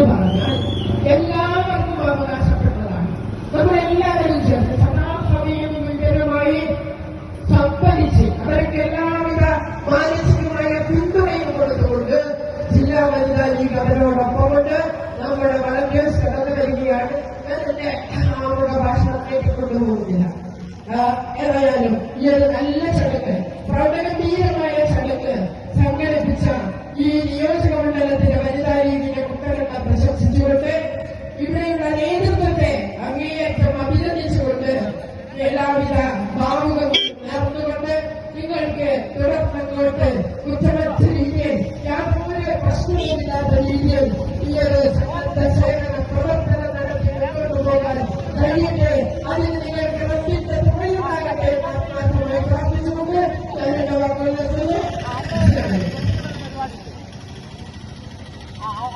എന്ന് എല്ലാവർക്കും അവകാശപ്പെട്ടതാണ്. നമ്മളെല്ലാവരും ചേർന്ന് സദാസമയം വിവരമായി സംഭരിച്ച് അവർക്ക് എല്ലാവിധ മാനസികമായ പിന്തുണയും കൊടുത്തുകൊണ്ട് ജില്ലാ വനിതാ ലീഗ് അവരോടൊപ്പമുണ്ട് നമ്മുടെ വളണ്ടിയേഴ്സ് കടന്നു വരികയാണ്. ഞാൻ എന്റെ അവരുടെ ഭാഷണത്തിലേക്ക് കൊണ്ടുപോകുന്നില്ല. ഏതായാലും ഈ ഒരു നല്ല ചടങ്ങ് ഈ നിയോജക മണ്ഡലത്തിന്റെ വനിതാ ലീഗിന്റെ കുട്ടികളെ പ്രശംസിച്ചുകൊണ്ട് ഇവിടെയുള്ള നേതൃത്വത്തെ അങ്ങേയറ്റം അഭിനന്ദിച്ചുകൊണ്ട് എല്ലാവിധ ഭാവുകങ്ങളും നേർന്നുകൊണ്ട് നിങ്ങൾക്ക് തുടർന്നങ്ങോട്ട്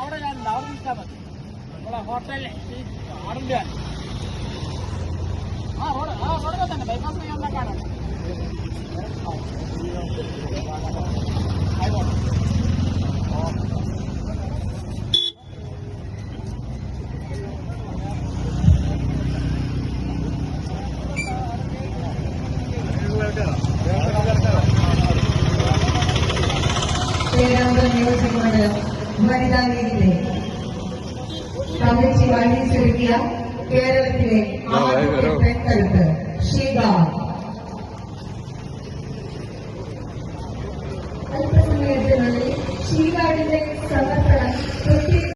അവിടെ ഞാൻ അവിടെ നിൽക്കാൻ മതി. നമ്മളെ ഹോട്ടലിൽ ആടിന്റെ ആ റോഡ് ആ റോഡൊക്കെ തന്നെ. ബൈപ്പാസ് ആയിക്കോട്ടെ. പേരാമ്പ്ര നിയോജകമണ്ഡലം വനിതാ ലീഗിലെ തമിഴ്ചി വഴിച്ചൊരുക്കിയ കേരളത്തിലെ ആദ്യത്തെ പെൺകരുത്ത് ഷീബ അല്പസമയത്തിനുള്ളിൽ ഷീബാഡിന്റെ സമർപ്പണം